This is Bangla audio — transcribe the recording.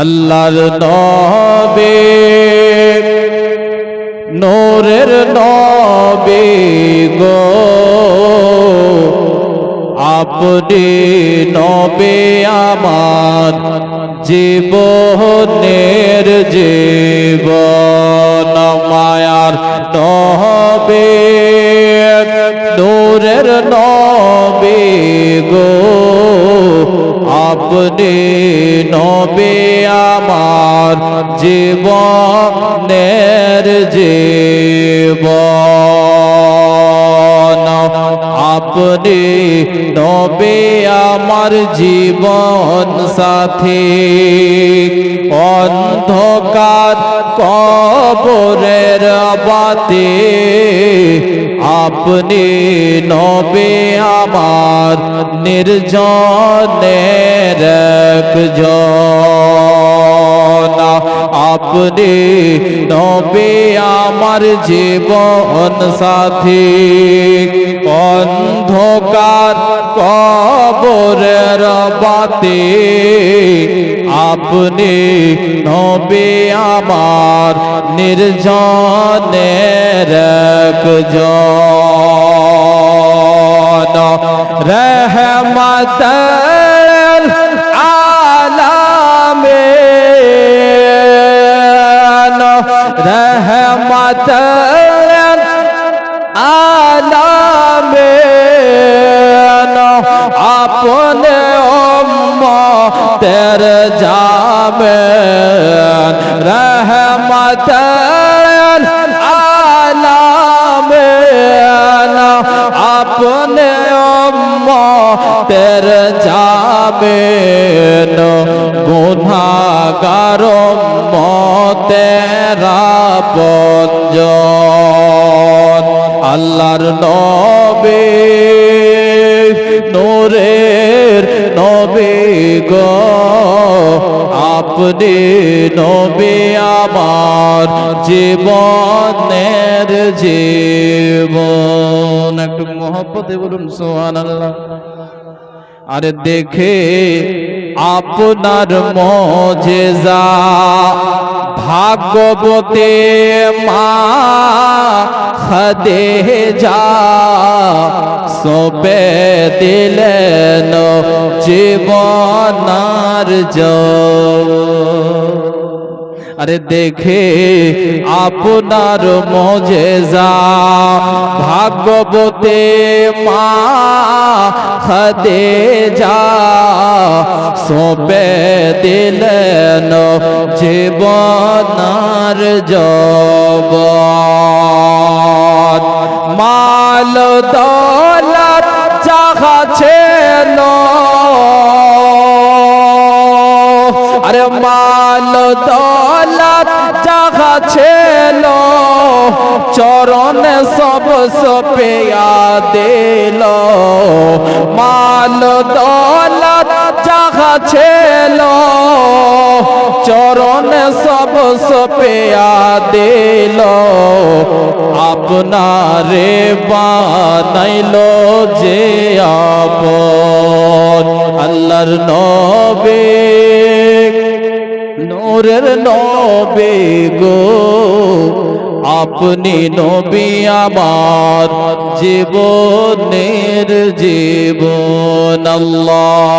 আল্লাহর নবে, নোরের নবে গো। আপনি নবে আমার জীবনের জীবন, মায়ার নবে, নোরের নবে গো। আপনি নবে আমার জীবনের জীবন। আপনি নবে আমার জীবন সাথী। অন্ধকার কবরের বাতে আপনি নবে আমার নির্জনের একজন। আপনি নবে আমার জীবন সাথী। অন্ধকার কবরের বাতে আপনি নবে আমার নির্জনের একজন রহমত আলামে রহমত আলামে তের যাবে রহমত আলামে আপনে তের যাবে গুনাগার তেরা আল্লাহর নবে নোরের আপনি নবে আমার জীবনের জীবন। একটু মহব্বতে বলুন সোহান আল্লাহ আরে দেখে আপনার মজেজা ভাগবতে মা খদে যা সোপে দিলেন জীবনার আরে দেখে আপনার মজেজা। ভাগবতে মা খদে যা সোপে দিলেন জীবনার জব মাল মাল দৌলত চাহা ছিল, চরণ সব সপেয়া দিল। মাল দৌলত চাহা ছিল, চরণ সব সপেয়া দিল। আপনারে বানাইল যে আপন, আল্লাহর নবে। নূরের নবে গো আপনি নবী আমার জীবনের জীবন আল্লাহ।